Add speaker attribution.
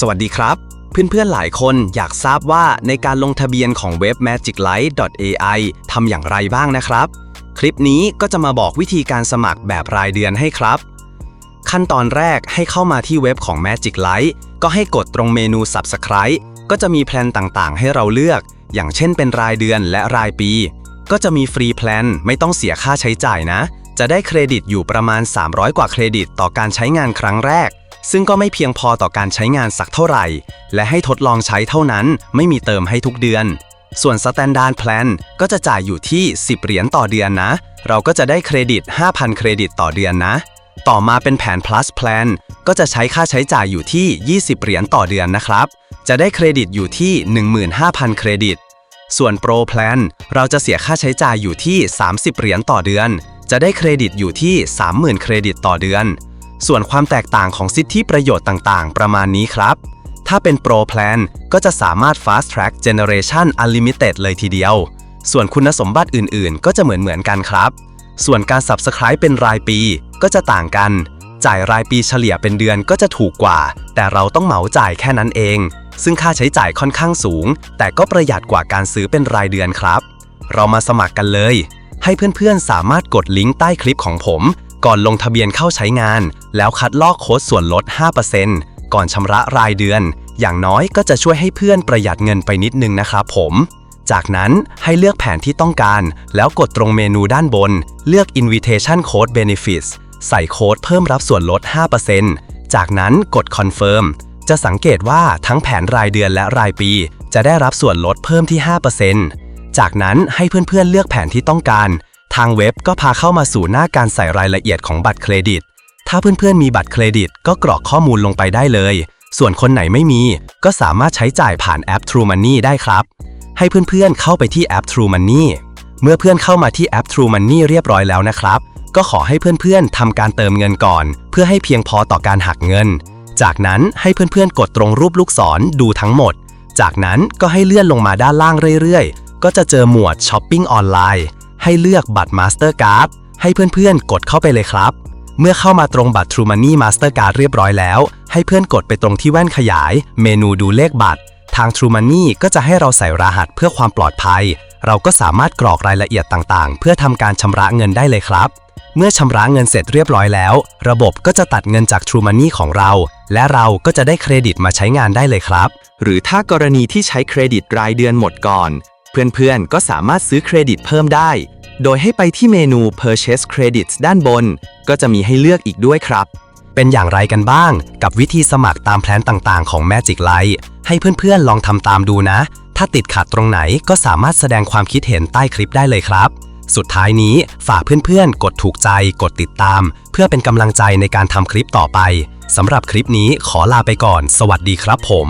Speaker 1: สวัสดีครับ เพื่อนๆหลายคนอยากทราบว่าในการลงทะเบียนของเว็บ magiclight.ai ทำอย่างไรบ้างนะครับ คลิปนี้ก็จะมาบอกวิธีการสมัครแบบรายเดือนให้ครับ ขั้นตอนแรกให้เข้ามาที่เว็บของ Magic Light ก็ให้กดตรงเมนู Subscribe ก็จะมีแพลนต่างๆ ให้เราเลือก อย่างเช่นเป็นรายเดือนและรายปี ก็จะมีฟรีแพลนไม่ต้องเสียค่าใช้จ่ายนะ จะได้เครดิตอยู่ประมาณ 300 กว่าเครดิตต่อการใช้งานครั้งแรก ซึ่งก็ไม่เพียงพอต่อการใช้งานสักเท่าไหร่ และให้ทดลองใช้เท่านั้นไม่มีเติมให้ทุกเดือน ส่วน Standard Plan ก็จะจ่ายอยู่ที่ 10 เหรียญต่อเดือนนะ เราก็จะได้เครดิต 5,000 เครดิตต่อเดือนนะ ต่อมาเป็นแผน plus plan ก็จะใช้ค่าใช้จ่ายอยู่ที่ 20 เหรียญต่อเดือนนะครับ จะได้เครดิตอยู่ที่ 15,000 เครดิต ส่วน pro plan เราจะเสียค่าใช้จ่ายอยู่ที่ 30 เหรียญต่อเดือน จะได้เครดิตอยู่ที่ 30,000 เครดิตต่อเดือน ส่วนความแตกต่างของสิทธิประโยชน์ต่างๆ ประมาณนี้ครับ ถ้าเป็น Pro Plan ก็จะสามารถ Fast Track Generation Unlimited เลยทีเดียว ส่วนคุณสมบัติอื่นๆ ก็จะเหมือนๆกันครับ ส่วนการ Subscribe เป็นรายปีก็จะต่างกัน จ่ายรายปีเฉลี่ยเป็นเดือนก็จะถูกกว่า แต่เราต้องเหมาจ่ายแค่นั้นเอง ซึ่งค่าใช้จ่ายค่อนข้างสูง แต่ก็ประหยัดกว่าการซื้อเป็นรายเดือนครับ เรามาสมัครกันเลยให้เพื่อนๆ สามารถกดลิงก์ใต้คลิปของผม ก่อนลงทะเบียนเข้าใช้งาน แล้วคัดลอกโค้ดส่วนลด 5%ก่อนชำระรายเดือน อย่างน้อยก็จะช่วยให้เพื่อนประหยัดเงินไปนิดนึงนะครับผม จากนั้นให้เลือกแผนที่ต้องการ แล้วกดตรงเมนูด้านบน เลือก Invitation Code Benefits ใส่โค้ดเพิ่มรับส่วนลด 5%จากนั้นกด Confirm จะสังเกตว่าทั้งแผนรายเดือนและรายปี จะได้รับส่วนลดเพิ่มที่ 5%จากนั้นให้เพื่อนๆเลือกแผนที่ต้องการ ทางเว็บก็พาเข้ามาสู่หน้าการใส่รายละเอียดของบัตรเครดิต ถ้าเพื่อนๆมีบัตรเครดิต ก็กรอกข้อมูลลงไปได้เลย ส่วนคนไหนไม่มี ก็สามารถใช้จ่ายผ่านแอป True Money ได้ครับ ให้เพื่อนๆเข้าไปที่แอป True Money เมื่อเพื่อนเข้ามาที่แอป True Money เรียบร้อยแล้วนะครับ ก็ขอให้เพื่อนๆทำการเติมเงินก่อน เพื่อให้เพียงพอต่อการหักเงิน จากนั้นให้เพื่อนๆกดตรงรูปลูกศรดูทั้งหมด จากนั้นก็ให้เลื่อนลงมาด้านล่างเรื่อยๆ ก็จะเจอหมวดช้อปปิ้งออนไลน์ ให้เลือกบัตร Mastercard ให้เพื่อนๆ กดเข้าไปเลยครับ เมื่อเข้ามาตรงบัตร True Money Mastercard เรียบร้อยแล้ว ให้เพื่อนกดไปตรงที่แว่นขยาย เมนูดูเลขบัตร ทาง True Money ก็จะให้เราใส่รหัสเพื่อความปลอดภัย เราก็สามารถกรอกรายละเอียดต่างๆ เพื่อทำการชำระเงินได้เลยครับ เมื่อชำระเงินเสร็จเรียบร้อยแล้ว ระบบก็จะตัดเงินจาก True Money ของเรา และเราก็จะได้เครดิตมาใช้งานได้เลยครับ
Speaker 2: หรือถ้ากรณีที่ใช้เครดิตรายเดือนหมดก่อน เพื่อนๆ ก็สามารถซื้อเครดิตเพิ่มได้ โดยให้ไปที่เมนู Purchase Credits ด้านบน ก็จะมีให้เลือกอีกด้วยครับ
Speaker 1: เป็นอย่างไรกันบ้าง กับวิธีสมัครตามแพลนต่างๆ ของ Magic Light ให้เพื่อนๆ ลองทำตามดูนะ ถ้าติดขัดตรงไหนก็สามารถแสดงความคิดเห็นใต้คลิปได้เลยครับ สุดท้ายนี้ฝากเพื่อนๆ กดถูกใจ กดติดตาม เพื่อเป็นกำลังใจในการทำคลิปต่อไปสำหรับคลิปนี้ขอลาไปก่อน สวัสดีครับผม